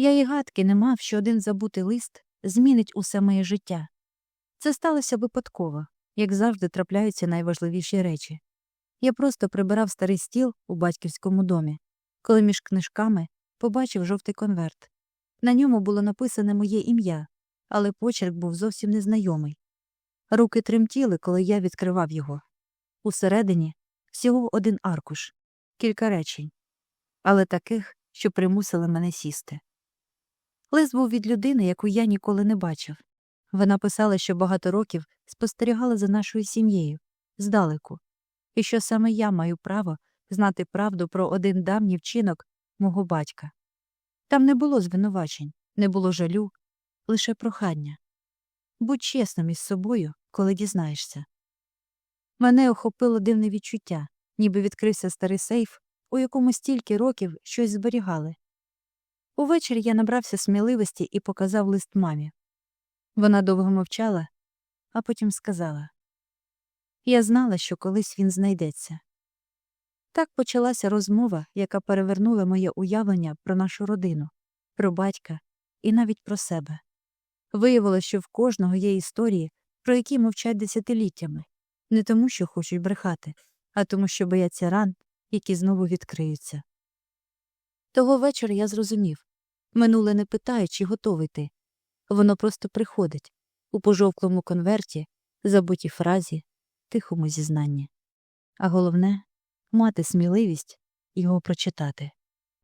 Я й гадки не мав, що один забутий лист змінить усе моє життя. Це сталося випадково, як завжди трапляються найважливіші речі. Я просто прибирав старий стіл у батьківському домі, коли між книжками побачив жовтий конверт. На ньому було написане моє ім'я, але почерк був зовсім незнайомий. Руки тремтіли, коли я відкривав його. Усередині всього один аркуш, кілька речень, але таких, що примусили мене сісти. Лист був від людини, яку я ніколи не бачив. Вона писала, що багато років спостерігала за нашою сім'єю здалеку, і що саме я маю право знати правду про один давній вчинок мого батька. Там не було звинувачень, не було жалю, лише прохання. Будь чесним із собою, коли дізнаєшся. Мене охопило дивне відчуття, ніби відкрився старий сейф, у якому стільки років щось зберігали. Увечері я набрався сміливості і показав лист мамі. Вона довго мовчала, а потім сказала Я знала, що колись він знайдеться. Так почалася розмова, яка перевернула моє уявлення про нашу родину, про батька і навіть про себе. Виявилося, що в кожного є історії, про які мовчать десятиліттями, не тому, що хочуть брехати, а тому, що бояться ран, які знову відкриються. Того вечора я зрозумів минуле не питає, чи готовий ти. Воно просто приходить у пожовклому конверті, забутій фразі, тихому зізнанні. А головне мати сміливість його прочитати.